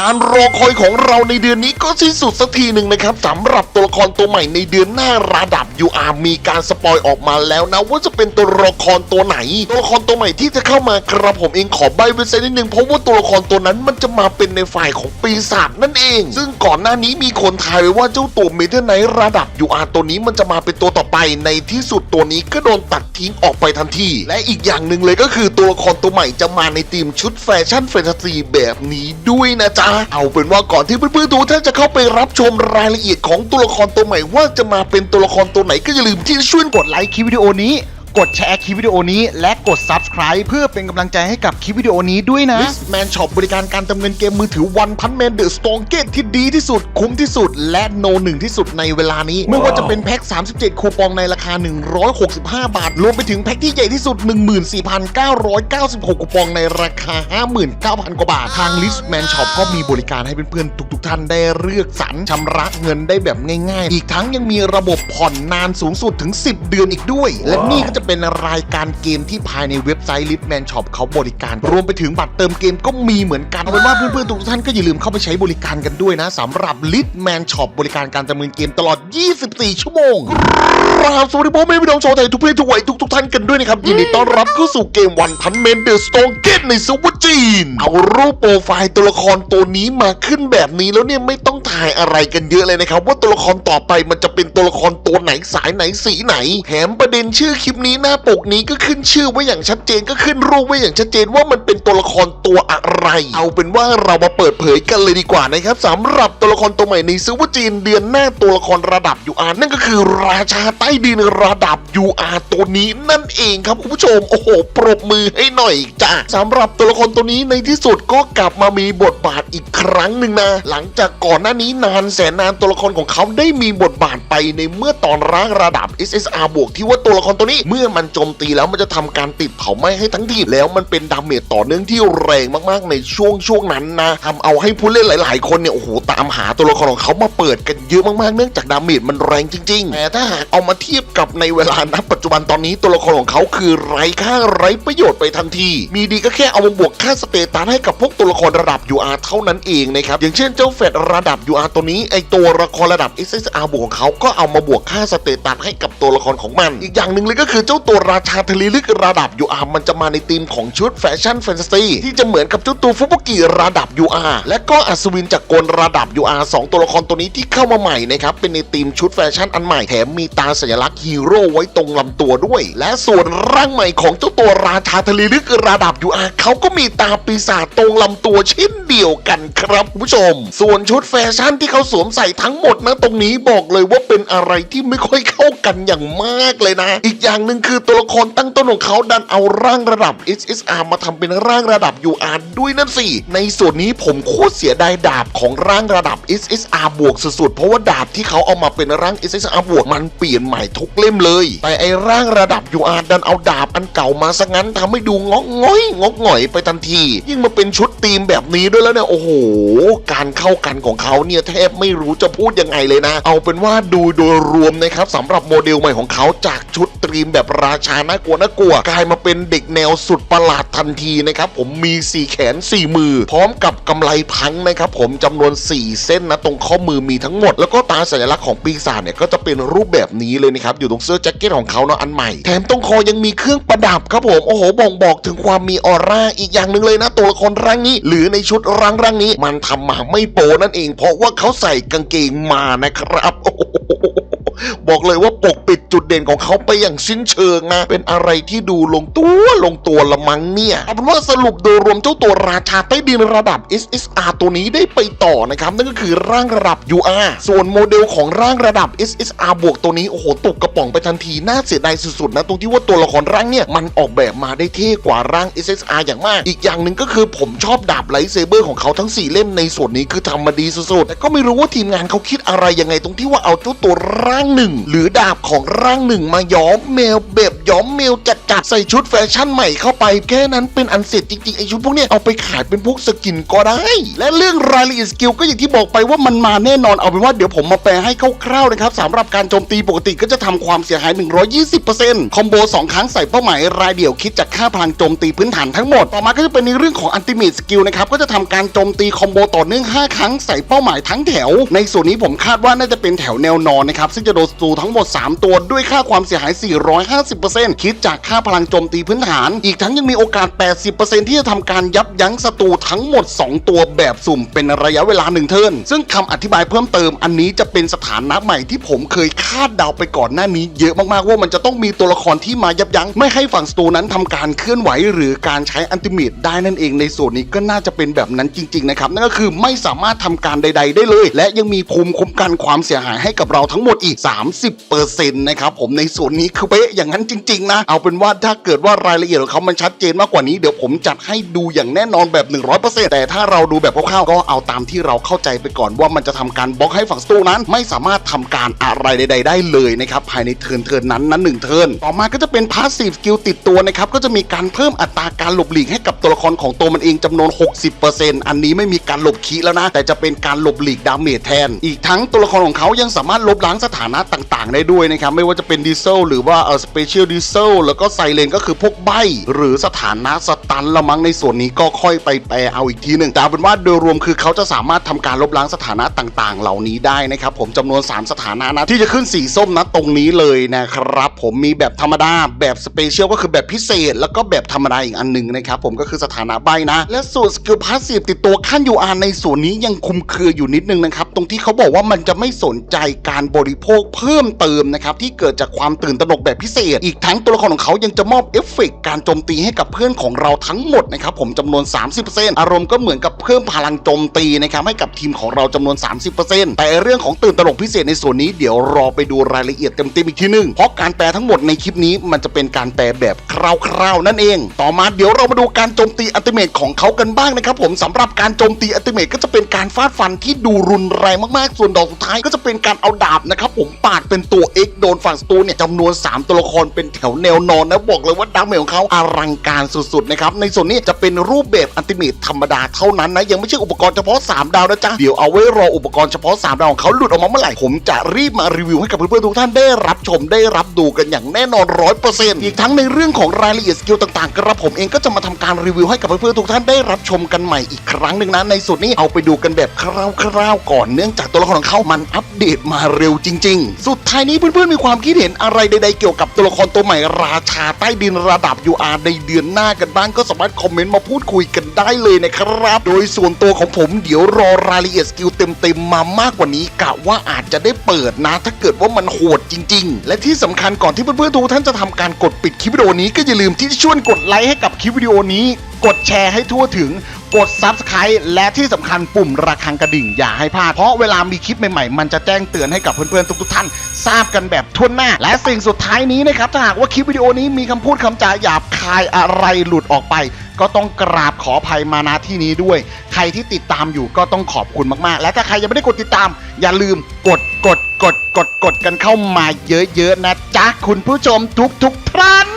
การรอคอยของเราในเดือนนี้ก็สิ้นสุดสักทีหนึ่งนะครับสำหรับตัวละครตัวใหม่ในเดือนหน้าระดับ UR มีการสปอยออกมาแล้วนะ ว่าจะเป็นตัวละครตัวไหน ตัวละครตัวใหม่ที่จะเข้ามากระผมเองขอใบไว้สักนิดนึงเพราะว่าตัวละครตัวนั้นมันจะมาเป็นในฝ่ายของปีศาจนั่นเอง ซึ่งก่อนหน้านี้มีคนทายไว้ว่าเจ้าตัวเมเทอร์ไนระดับ UR ตัวนี้มันจะมาเป็นตัวต่อไป ในที่สุดตัวนี้ก็โดนตัดทิ้งออกไปทันที และอีกอย่างหนึ่งเลยก็คือตัวละครตัวใหม่จะมาในธีมชุดแฟชั่นแฟนตาซีแบบนี้ด้วยนะจ๊ะเอาเป็นว่าก่อนที่เพื่อนๆทุกท่านจะเข้าไปรับชมรายละเอียดของตัวละครตัวใหม่ว่าจะมาเป็นตัวละครตัวไหนก็อย่าลืมที่จะช่วยกดไลค์คลิปวิดีโอนี้ กดแชร์คลิปวิดีโอนี้ และกด Subscribe เพื่อเป็นกำลังใจให้กับคลิปวิดีโอนี้ด้วยนะลิสแมนช็อปบริการการเติมเงินเกมมือถือวันพันแมนเดอะสตองเกตที่ดีที่สุด คุ้มที่สุด และโนหนึ่งที่สุดในเวลานี้ ไม่ว่าจะเป็นแพ็ค 37 คูปองในราคา 165 บาท รวมไปถึงแพ็คที่ใหญ่ที่สุด 14,996 คูปองในราคา 59,000 กว่าบาท ทางลิสแมนช็อปก็มีบริการให้เพื่อนๆทุกๆ ท่านได้เลือกสรรชำระเงินได้แบบง่าย ๆ อีกทั้งยังมีระบบผ่อนนานสูงสุดถึง 10 เดือนอีกด้วย และนี่ก็จะเป็นรายการเกมที่ภายในเว็บไซต์ Litman Shop เขาบริการ รวมไปถึงบัตรเติมเกมก็มีเหมือนกันเอาเป็นว่าเพื่อนๆทุกท่านก็อย่าลืมเข้าไปใช้บริการกันด้วยนะสำหรับ Litman Shop บริการการเติมเงินเกมตลอด 24 ชั่วโมงครับสวัสดีพ่อแม่พี่น้องชาวไทยทุกเพศทุกวัยทุกทุกๆท่านกันด้วยนะครับ ยินดีต้อนรับเข้าสู่เกมวันพันเมนเดอร์สโตงเกตในซูเปอร์จีน เอารูปโปรไฟล์ตัวละครตัวนี้มาขึ้นแบบนี้แล้วเนี่ยไม่ต้องถ่ายอะไรกันเยอะเลยนะครับ ว่าตัวละครต่อไปมันจะเป็นตัวละครตัวไหนสายไหนสีไหน แถมประเด็นชื่อคลิปนี้ี้หน้าปกนี้ก็ขึ้นชื่อไว้อย่างชัดเจนก็ขึ้นรูปไว้อย่างชัดเจนว่ามันเป็นตัวละครตัวอะไร เอาเป็นว่าเรามาเปิดเผยกันเลยดีกว่านะครับสำหรับตัวละครตัวใหม่ในซูเปอร์จีนเดือนหน้าตัวละครระดับ UR นั่นก็คือราชาใต้ดินระดับ UR ตัวนี้นั่นเองครับคุณผู้ชมโอ้โหปรบมือให้หน่อยจ้าสำหรับตัวละครตัวนี้ในที่สุดก็กลับมามีบทบาทอีกครั้งหนึ่งนะหลังจากก่อนหน้านี้นานแสนนานตัวละครของเขาได้มีบทบาทไปในเมื่อตอนร่างระดับ SSR บวกที่ว่าตัวละครตัวนี้เมื่อมันโจมตีแล้วมันจะทำการติดเผาไหม้ให้ทั้งทีมแล้วมันเป็นดาเมจต่อเนื่องที่แรงมากๆในช่วงช่วงนั้นนะทำเอาให้ผู้เล่นหลาย ๆ คนเนี่ยโอ้โหตามหาตัวละครของเขามาเปิดกัน เยอะมากๆ เนื่องจากดาเมจมันแรงจริง ๆ แต่ถ้าหากเอามาเทียบกับในเวลาณปัจจุบันตอนนี้ตัวละครของเขาคือไร้ค่าไร้ประโยชน์ไปทันที มีดีก็แค่เอามาบวกค่าสเตตัสให้กับพวกตัวละครระดับ UR เท่านั้นเองนะครับ อย่างเช่นเจ้าเฟดระดับ UR ตัวนี้ไอตัวละครระดับ SSR บวกของเขาก็เอามาบวกค่าสเตตัสให้กับตัวละครของมัน อีกอย่างหนึ่งเลยก็คือเจ้าตัวราชาทะเลลึกระดับ UR มันจะมาในธีมของชุดแฟชั่นแฟนตาซีที่จะเหมือนกับเจ้าตัวฟุบุกิระดับ UR และก็อัศวินจากกลระดับ UR สองตัวละครตัวนี้ที่เข้ามาใหม่นะครับ เป็นในธีมชุดแฟชั่นอันใหม่แถมมีตาสัญลักษณ์ฮีโร่ไว้ตรงลำตัวด้วย และส่วนร่างใหม่ของเจ้าตัวราชาทะเลลึกระดับ UR เขาก็มีตาปีศาจตรงลำตัวเช่นเดียวกันครับคุณผู้ชม ส่วนชุดแฟชั่นที่เขาสวมใส่ทั้งหมดนะตรงนี้บอกเลยว่าเป็นอะไรที่ไม่ค่อยเข้ากันอย่างมากเลยนะ อีกอย่างหนึ่งคือตัวละครตั้งต้นของเขาดันเอาร่างระดับ SSR มาทำเป็นร่างระดับ UR ด้วยนั่นสิ ในส่วนนี้ผมโคตรเสียดายดาบของร่างระดับ SSR บวกสุดๆเพราะว่าดาบที่เขาเอามาเป็นร่าง SSR บวกมันเปลี่ยนใหม่ทุกเล่มเลย แต่ไอร่างระดับ UR ดันเอาดาบอันเก่ามาซะงั้นทำให้ดูงอกง้อยงอกหง่อยไปทันที ยิ่งมาเป็นชุดธีมแบบนี้ด้วยแล้วเนี่ยโอ้โห การเข้ากันของเขาเนี่ยแทบไม่รู้จะพูดยังไงเลยนะ เอาเป็นว่าดูโดยรวมนะครับสำหรับโมเดลใหม่ของเขาจากชุดธีมแบบราชาน่ากลัวน่ากลัวกลายมาเป็นเด็กแนวสุดประหลาดทันทีนะครับผมมีสี่แขนสี่มือ พร้อมกับกำไลพังนะครับผมจำนวน 4 เส้นนะตรงข้อมือมีทั้งหมดแล้วก็ตาสัญลักษณ์ของปีศาจเนี่ยก็จะเป็นรูปแบบนี้เลยนะครับอยู่ตรงเสื้อแจ็คเก็ตของเขาเนาะอันใหม่ แถมตรงคอยังมีเครื่องประดับครับผมโอ้โหบ่งบอกถึงความมีออร่าอีกอย่างหนึ่งเลยนะ ตัวละครร่างนี้ หรือในชุดร่างร่างนี้ มันทำมาไม่โปนั่นเอง เพราะว่าเขาใส่กางเกงมานะครับโอ้โห บอกเลยว่าปกปิดจุดเด่นของเขาไปอย่างสิ้นเชิงนะ เป็นอะไรที่ดูลงตัวลงตัวละมั้งเนี่ยเอาเป็นว่าสรุปโดยรวมเจ้าตัวราชาใต้ดินระดับ SSR ตัวนี้ได้ไปต่อนะครับนั่นก็คือร่างระดับ UR ส่วนโมเดลของร่างระดับ SSR บวกตัวนี้โอ้โหตกกระป๋องไปทันทีน่าเสียดายสุดๆนะตรงที่ว่าตัวละครร่างเนี่ยมันออกแบบมาได้เท่กว่าร่าง SSR อย่างมาก อีกอย่างหนึ่งก็คือผมชอบดาบไลท์เซเบอร์ของเขาทั้ง 4 เล่มในส่วนนี้คือทำมาดีสุดๆแต่ก็ไม่รู้ว่าทีมงานเขาคิดอะไรยังไงตรงที่ว่าเอาเจ้าตัวร่างางหนึ่ง หรือดาบของร่างหนึ่งมาย้อมเมลแบบย้อมเมลจัดจัดใส่ชุดแฟชั่นใหม่เข้าไป แค่นั้นเป็นอันเสร็จจริงๆไอชุดพวกนี้เอาไปขายเป็นพวกสกินก็ได้ และเรื่องรายละเอียดสกิลก็อย่างที่บอกไปว่ามันมาแน่นอนเอาเป็นว่าเดี๋ยวผมมาแปลให้คร่าวๆนะครับสำหรับการโจมตีปกติก็จะทำความเสียหาย 120%คอมโบสองครั้งใส่เป้าหมายรายเดี่ยวคิดจากค่าพลังโจมตีพื้นฐานทั้งหมด ต่อมาก็จะเป็นในเรื่องของอันติเมตสกิลนะครับก็จะทำการโจมตีคอมโบต่อเนื่อง5ครั้งใส่เป้าหมายทั้งแถว ในส่วนนี้ผมคาดว่าน่าจะเป็นแถวแนวนอนนะครับซึ่งจะโดนศัตรูทั้งหมด 3 ตัวด้วยค่าความเสียหาย 450%คิดจากค่าพลังโจมตีพื้นฐาน อีกทั้งยังมีโอกาส 80%ที่จะทำการยับยั้งศัตรูทั้งหมด 2 ตัวแบบสุ่มเป็นระยะเวลา1เทิร์นซึ่งคำอธิบายเพิ่มเติมอันนี้จะเป็นสถานะใหม่ที่ผมเคยคาดเดาไปก่อนหน้านี้ เยอะมากๆว่ามันจะต้องมีตัวละครที่มายับยั้งไม่ให้ฝั่งศัตรูนั้นทำการเคลื่อนไหว หรือการใช้อันติเมตได้นั่นเองในส่วนนี้ก็น่าจะเป็นแบบนั้นจริงๆนะครับนั่นก็คือไม่สามารถทำการใด ๆ ได้เลย และยังมีภูมิคุ้มกันความเสียหายให้กับเราทั้งหมดอีก30%นะครับผมในส่วนนี้คือเป๊ะอย่างนั้นจริง ๆ นะ เอาเป็นว่าถ้าเกิดว่ารายละเอียดของเขามันชัดเจนมากกว่านี้เดี๋ยวผมจัดให้ดูอย่างแน่นอนแบบ 100%แต่ถ้าเราดูแบบคร่าวๆก็เอาตามที่เราเข้าใจไปก่อนว่ามันจะทำการบล็อกให้ฝั่งศัตรูนั้นไม่สามารถทำการอะไรใด ๆ ได้เลยนะครับภายในเทิร์นเทิร์นนั้นนั้นหนึ่งเทิร์นต่อมาก็จะเป็นพาสซีฟสกิลติดตัวนะครับก็จะมีการเพิ่มอัตราการหลบหลีกให้กับตัวละครของตัวมันเองจำนวน 60%อันนี้ไม่มีการหลบคีแล้วนะ แต่จะเป็นการหลบหลีกดาเมจแทน อีกทั้งตัวละครของเขายังสามารถลบล้างสถานนะต่างๆ ได้ด้วยนะครับไม่ว่าจะเป็นดีเซลหรือว่าเออสเปเชียลดีเซลแล้วก็ไซเรนก็คือพวกใบ หรือสถานะสตันละมั้งในส่วนนี้ก็ค่อยไปแปลเอาอีกทีหนึ่งแต่เป็นว่าโดยรวมคือเขาจะสามารถทำการลบล้างสถานะต่างๆ เหล่านี้ได้นะครับผมจำนวน 3 สถานะนะที่จะขึ้นสีส้มนะตรงนี้เลยนะครับ ผมมีแบบธรรมดา แบบสเปเชียลก็คือแบบพิเศษ แล้วก็แบบธรรมดาอีกอันหนึ่งนะครับผมก็คือสถานะใบนะ และส่วนสกิลพาสซีฟติดตัวขั้น UR ในส่วนนี้ยังคุมเครืออยู่นิดนึงนะครับ ตรงที่เขาบอกว่ามันจะไม่สนใจการบริโภคเพิ่มเติมนะครับ ที่เกิดจากความตื่นตระหนกแบบพิเศษ อีกทั้งตัวละครของเขายังจะมอบเอฟเฟกต์การโจมตีให้กับเพื่อนของเราทั้งหมดนะครับผมจำนวน 30%อารมณ์ก็เหมือนกับเพิ่มพลังโจมตีนะครับให้กับทีมของเราจำนวน 30%แต่เรื่องของตื่นตระหนกพิเศษในส่วนนี้เดี๋ยวรอไปดูรายละเอียดเต็มๆอีกทีหนึงเพราะการแปลทั้งหมดในคลิปนี้มันจะเป็นการแปลแบบคร่าวๆนั่นเอง ต่อมาเดี๋ยวเรามาดูการโจมตีอัลติเมทของเขากันบ้างนะครับผมสำหรับการโจมตีอัลติเมทก็จะเป็นการฟาดฟันที่ดูรุนแรงมากๆ ส่วนดอกสุดท้ายก็จะเป็นการเอาดาบนะครับผมปาดเป็นตัว X โดนฝั่งศัตรูเนี่ยจำนวน 3 ตัวละครเป็นแถวแนวนอนนะบอกเลยว่าดาเมจของเขาอลังการสุดๆนะครับในส่วนนี้จะเป็นรูปแบบอัลติเมทธรรมดาเท่านั้นนะยังไม่ใช่อุปกรณ์เฉพาะ 3 ดาวนะจ๊ะเดี๋ยวเอาไว้รออุปกรณ์เฉพาะ 3 ดาวของเขาหลุดออกมาเมื่อไหร่ผมจะรีบมารีวิวให้กับเพื่อนๆทุกท่านได้รับชมได้รับดูกันอย่างแน่นอนร้อยเปอร์เซ็นต์อีกทั้งในเรื่องของรายละเอียดสกิลต่างๆ กระผมเองก็จะมาทำการรีวิวให้กับเพื่อนๆทุกท่านได้รับชมกันใหม่อีกครั้งหนึ่งนะในสุดนี้เอาไปดูกันแบบคร่าวๆก่อนเนื่องจากตัวละครของเขามันอัปเดตมาเร็วจริง ๆ สุดท้ายนี้เพื่อนๆมีความคิดเห็นอะไรใดๆเกี่ยวกับตัวละครตัวใหม่ราชาใต้ดินระดับ UR ในเดือนหน้ากันบ้างก็สามารถคอมเมนต์มาพูดคุยกันได้เลยนะครับ โดยส่วนตัวของผมเดี๋ยวรอรายละเอียดสกิลเต็มๆมามากกว่านี้กะว่าอาจจะได้เปิดนะ ถ้าเกิดว่ามันโหดจริง ๆ และที่สำคัญก่อนที่เพื่อนๆทุกท่านจะทำการกดปิดคลิปวิดีโอนี้ก็อย่าลืมที่จะช่วยกดไลค์ให้กับคลิปวิดีโอนี้ กดแชร์ให้ทั่วถึง กด Subscribe และที่สำคัญปุ่มระฆังกระดิ่งอย่าให้พลาด เพราะเวลามีคลิปใหม่ๆ มันจะแจ้งเตือนให้กับเพื่อนๆทุกๆท่าน ทราบกันแบบทั่วหน้า และสิ่งสุดท้ายนี้นะครับถ้าหากว่าคลิปวิดีโอนี้มีคำพูดคำจาหยาบคายอะไรหลุดออกไป ก็ต้องกราบขออภัยมาณที่นี้ด้วย ใครที่ติดตามอยู่ก็ต้องขอบคุณมากๆ และถ้าใครยังไม่ได้กดติดตาม อย่าลืมกด กดกดกดกันเข้ามาเยอะๆนะจ๊ะ คุณผู้ชมทุกๆท่าน